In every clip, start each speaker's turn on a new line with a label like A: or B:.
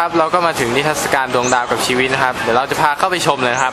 A: ครับเราก็มาถึงนิทรรศการดวงดาวกับชีวิตนะครับ เดี๋ยวเราจะพาเข้าไปชมเลยครับ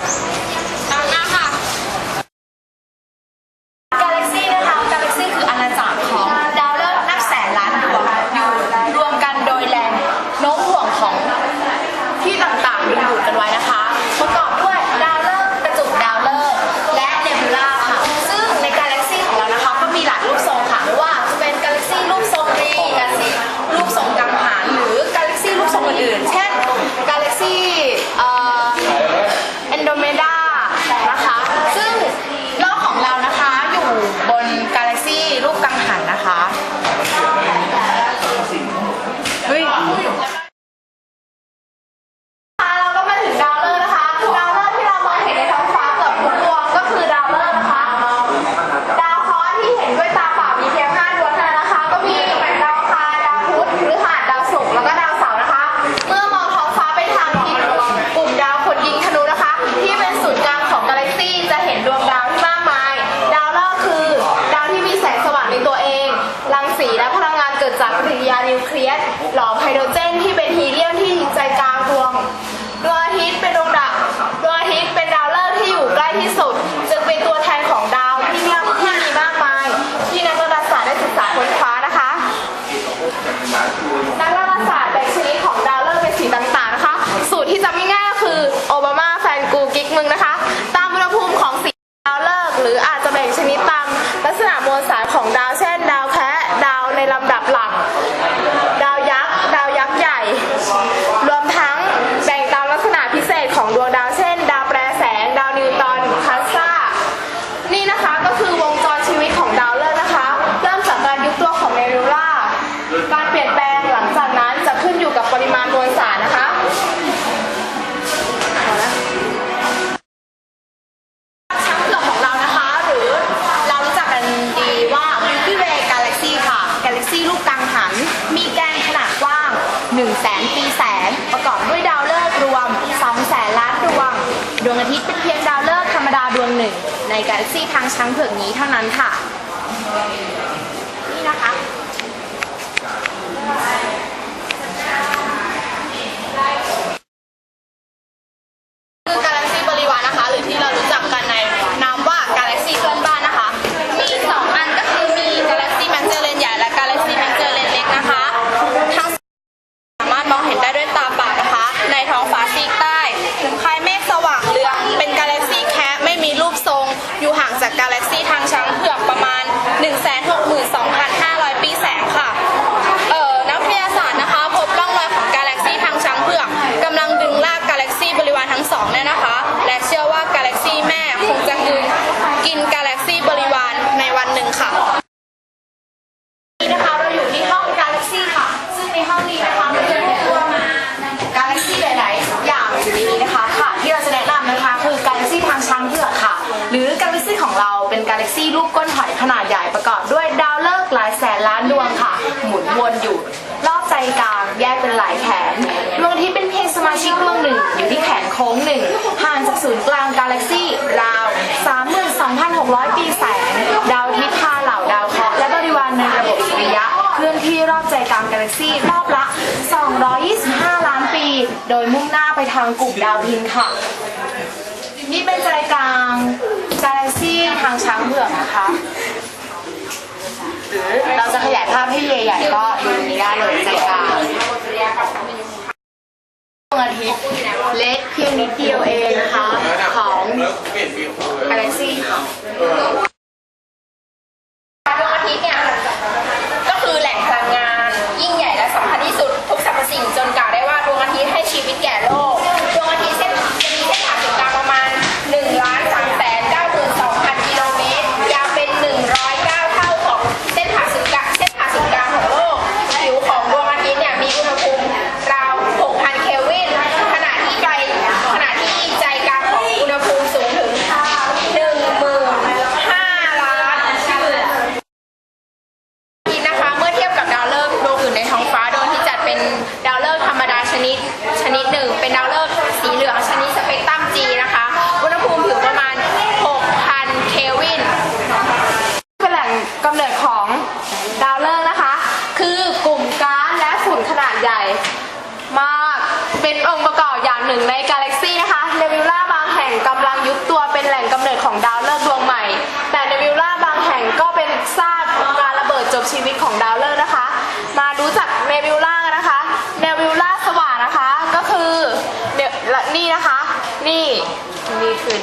B: se อาทิตย์เป็นเพียงดาวฤกษ์ธรรมดาดวงหนึ่ง ในกาแล็กซีทางช้างเผือกนี้เท่านั้นค่ะ นี่นะคะ ซี่รูปก้นหอยขนาดใหญ่ประกอบด้วยดาวเลิกหลายแสนล้านดวงค่ะ หมุนวนอยู่ รอบใจกลางแยกเป็นหลายแขนดวงที่เป็นเพียงสมาชิกดวงหนึ่งอยู่ที่แขนโค้งหนึ่งห่างจากศูนย์กลางกาแล็กซี่ราว 32,600 ปีแสง ดาวทิตย์พาเหล่าดาวเคราะห์และบริวารในระบบสุริยะเคลื่อนที่รอบใจกลางกาแล็กซี่รอบละ 225 ล้านปี โดยมุ่งหน้าไปทางกลุ่มดาวพินค่ะ นี่เป็นใจกลาง ทางช้างเผือกนะคะ หรือเราจะขยายภาพให้เลใหญ่ก็ดูนด้ได้เลยใจกลางดวงอาทิตย์เล็กเพียงนิดเดียวเองนะคะของ Galaxy ค่ะดวงอาทิตย์เนี่ย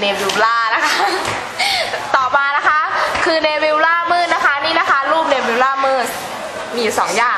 B: เนวิลล่านะคะ ต่อมานะคะ คือเนวิลล่ามืดนะคะ นี่นะคะ รูปเนวิลล่ามืดมีอยู่สองอย่าง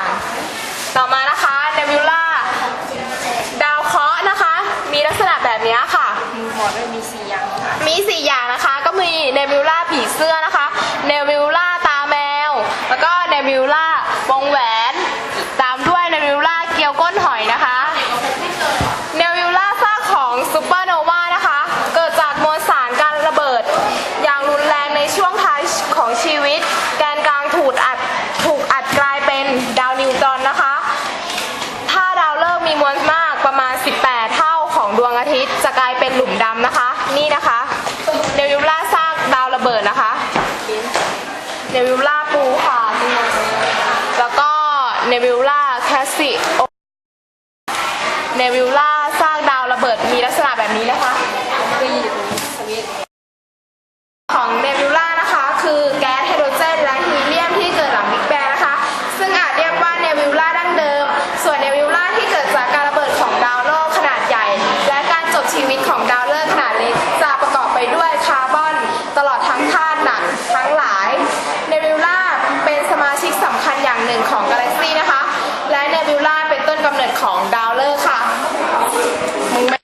B: เนวิลล่าแคสซิโอเนวิลล่าสร้างดาวระเบิดมีลักษณะแบบนี้นะคะ ของเนวิล ที่สำคัญอย่างหนึ่งของกาแล็กซี่นะคะ และเนบิวล่าเป็นต้นกำเนิดของดาวฤกษ์ค่ะ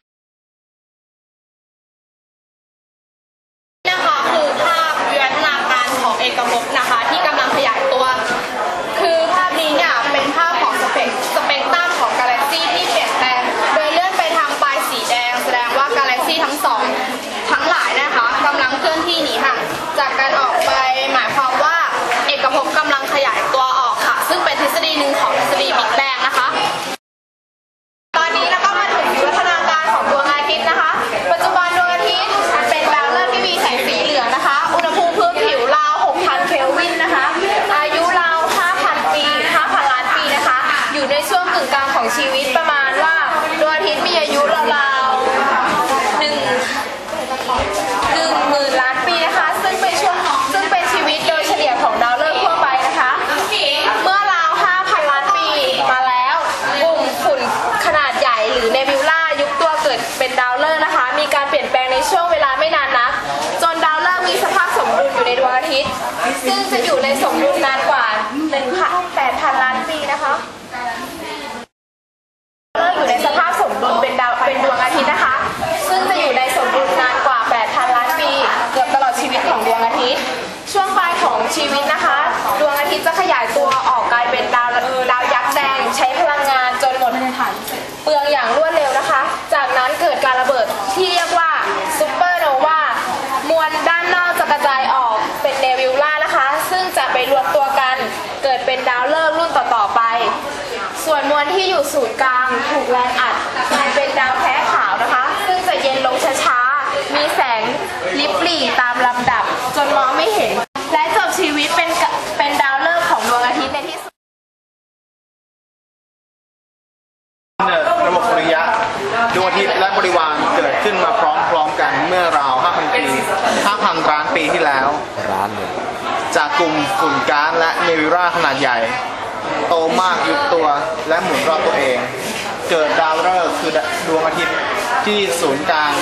B: ช่วงปลายของชีวิตนะคะ ดวงอาทิตย์จะขยายตัวออกกลายเป็นดาวดาวยักษ์แดง ใช้พลังงานจนหมดเปลืองอย่างรวดเร็วนะคะ จากนั้นเกิดการระเบิดที่เรียกว่าซูเปอร์โนวามวลด้านนอกจะกระจายออกเป็นเนวิลล่านะคะ ซึ่งจะไปรวมตัวกันเกิดเป็นดาวฤกษ์รุ่นต่อๆไป ส่วนมวลที่อยู่ศูนย์กลางถูกแรงอัดกลายเป็นดาวแพ้ขาวนะคะ ซึ่งจะเย็นลงช้าๆมีแสงลิบหรี่ตามลำดับ ที่
C: ศูนย์กลาง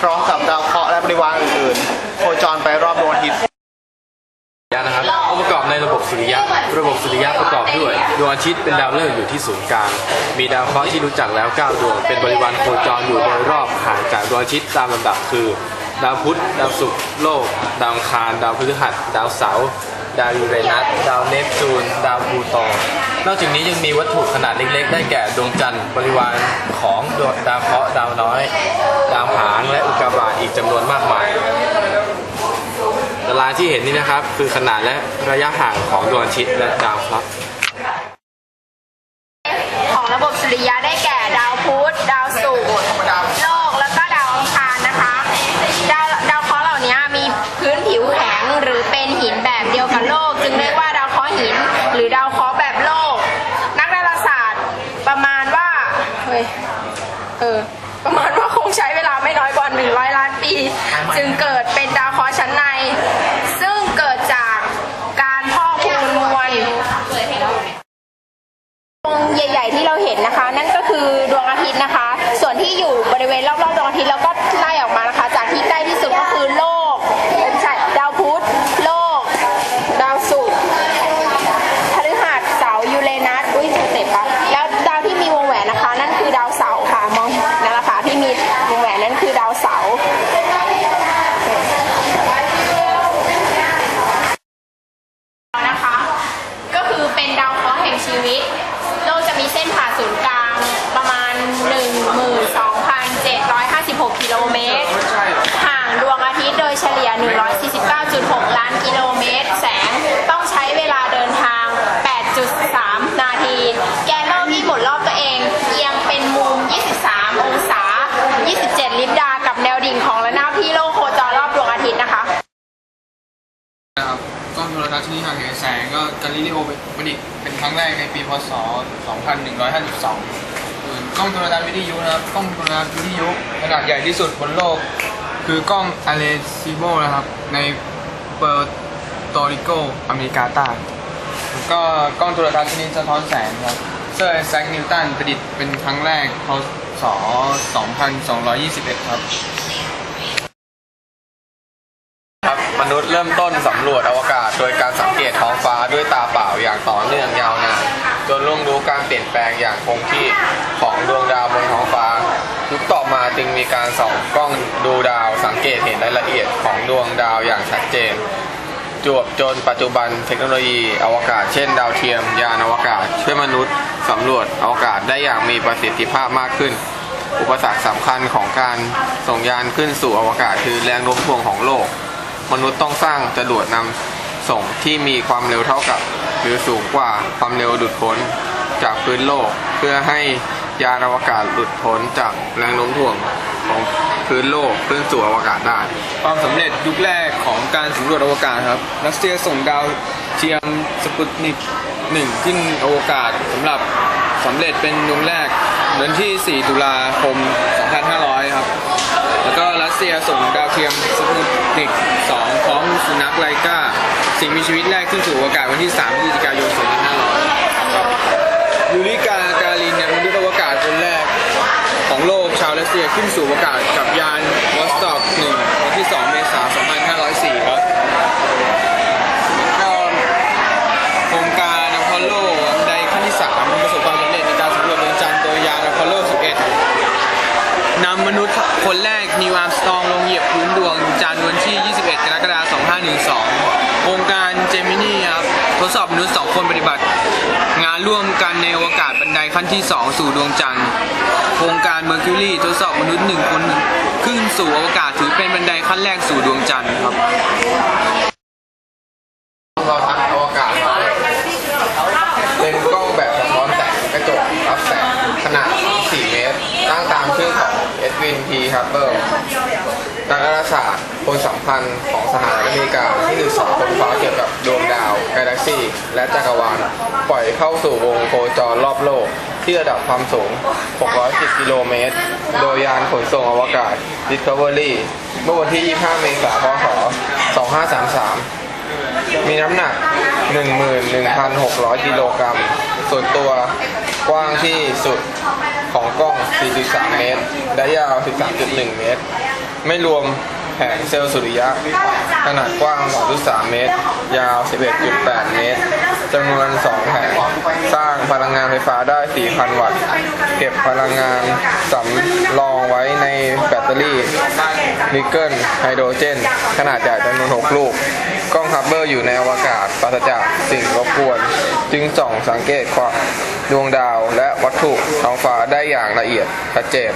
C: พร้อมกับดาวเคราะห์และบริวารอื่นๆโคจรไปรอบดวงอาทิตย์
D: ยะนะครับองค์ประกอบในระบบสุริยะ ระบบสุริยะประกอบด้วยดวงอาทิตย์เป็นดาวฤกษ์อยู่ที่ศูนย์กลาง มีดาวเคราะห์ที่รู้จักแล้ว 9 ดวง เป็นบริวารโคจรอยู่โดยรอบห่างจากดวงอาทิตย์ตามลำดับคือ ดาวพุธ ดาวศุกร์ โลก ดาวคาร ดาวพฤหัส ดาวเสาร์ ดาวยูเรนัส ดาวเนปจูน ดาวพูโต นอกจากนี้ยังมีวัตถุขนาดเล็กๆ ได้แก่ดวงจันทร์บริวารของดวงดาวเคราะห์ ดาวน้อย ดาวหางและอุกกาบาตอีกจำนวนมากมายตารางที่เห็นนี่นะครับ คือขนาดและระยะห่างของดวงอาทิต
B: ย์และ
E: ดาวครับ
F: ปีพศ 2152กล้องโทรทัศน์วิทยุนะครับกล้องโทรทัศน์วิทยุขนาดใหญ่ที่สุดบนโลก คือกล้องอเลซิโบนะครับ ในเปอร์โตริโกอเมริกาใต้แล้วก็กล้องโทรทัศน์ชนิดสะท้อนแสงครับเซอร์ไอแซคนิวตันประดิษฐ์เป็นครั้งแรกพศ 2221 ครับ
D: ครับ มนุษย์เริ่มต้นสำรวจอวกาศ โดยการสังเกตท้องฟ้าด้วยตาเปล่าอย่างต่อเนื่องยาว จนล่วงรู้การเปลี่ยนแปลงอย่างคงที่ของดวงดาวบนท้องฟ้า ยุคต่อมาจึงมีการส่องกล้องดูดาวสังเกตเห็นรายละเอียดของดวงดาวอย่างชัดเจน จวบจนปัจจุบันเทคโนโลยีอวกาศเช่น ดาวเทียม ยานอวกาศ ช่วยมนุษย์สำรวจอวกาศได้อย่างมีประสิทธิภาพมากขึ้น อุปสรรคสำคัญของการส่งยานขึ้นสู่อวกาศคือแรงโน้มถ่วงของโลก มนุษย์ต้องสร้างจรวดนำส่งที่มีความเร็วเท่ากับ หรือสูงกว่าความเร็วดุดพ้นจากพื้นโลก เพื่อให้ยานอวกาศหลุดพ้นจากแรงโน้มถ่วงของพื้นโลกขึ้นสู่อวกาศได้
F: ความสำเร็จยุคแรกของการสำรวจอวกาศครับ รัสเซียส่งดาวเทียมสปุตนิกหนึ่งขึ้นอวกาศสำหรับสำเร็จเป็นดวงแรกวันที่ 4 ตุลาคม 2500 ครับ แล้วก็รัสเซียส่งดาวเทียมสปุตนิก2พร้อมสุนัขไลกาสิ่งมีชีวิตแรกขึ้นสู่อวกาศวันที่ 3 พฤศจิกายน 2500 ครับ ยูริกาการินเนี่ยมนุษย์อวกาศคนแรกของโลกชาวรัสเซียขึ้นสู่อวกาศกับยานวอสต็อก1วันที่ 2 เมษายน 2504 ครับก็โครงการอพอลโลบันไดขั้นที่ 3 ประสบความสำเร็จในการสำรวจดวงจันทร์โดยยานอพอลโล 11 นำมนุษย์คนแรกนิวอาร์มสตรองลงเหยียบพื้นดวงจันทร์วันที่ 21 กรกฎาคม 2512 โครงการเจมินีครับทดสอบมนุษย์ 2 คนปฏิบัติ งานร่วมกันในอวกาศบันไดขั้นที่ 2 สู่ดวงจันทร์โครงการเมอร์คิวรีทดสอบมนุษย์1คนขึ้นสู่อวกาศถือเป็นบันไดขั้นแรกสู่ดวงจันทร์ครับ
D: เราทัศน์อวกาศเป็นกล้องแบบสะท้อนแสงกระจกรับแสงขนาด 4 เมตร ตั้งตามชื่อของเอ็ดวินพีฮับเบิลนักดาราศาสตร์ คนสำคัญของสหรัฐอเมริกาที่ศึกษาค้นคว้าเกี่ยวกับดวงดาวกาแล็กซีและจักรวาลปล่อยเข้าสู่วงโคจรรอบโลก ที่ระดับความสูง 610 กิโลเมตร โดยยานขนส่งอวกาศ Discovery เมื่อวันที่ 25 เมษายน พศ 2533 มีน้ำหนัก 11,600 กิโลกรัม ส่วนตัวกว้างที่สุดของกล้อง 4.3 เมตร และยาว 13.1 เมตร ไม่รวม งเซลล์สุริยะ ขนาดกว้าง 2.3 เมตร ยาว 11.8 เมตรจำนวน 2 แผง สร้างพลังงานไฟฟ้าได้ 4,000 วัตต์ เก็บพลังงานสำรองไว้ในแบตเตอรี่นิกเกิลไฮโดรเจน ขนาดใหญ่จำนวน 6 ลูก กล้องฮับเบิลอยู่ในอวกาศปราศจากสิ่งรบกวน จึงส่องสังเกตความดวงดาวและวัตถุท้องฟ้าได้อย่างละเอียดชัดเจน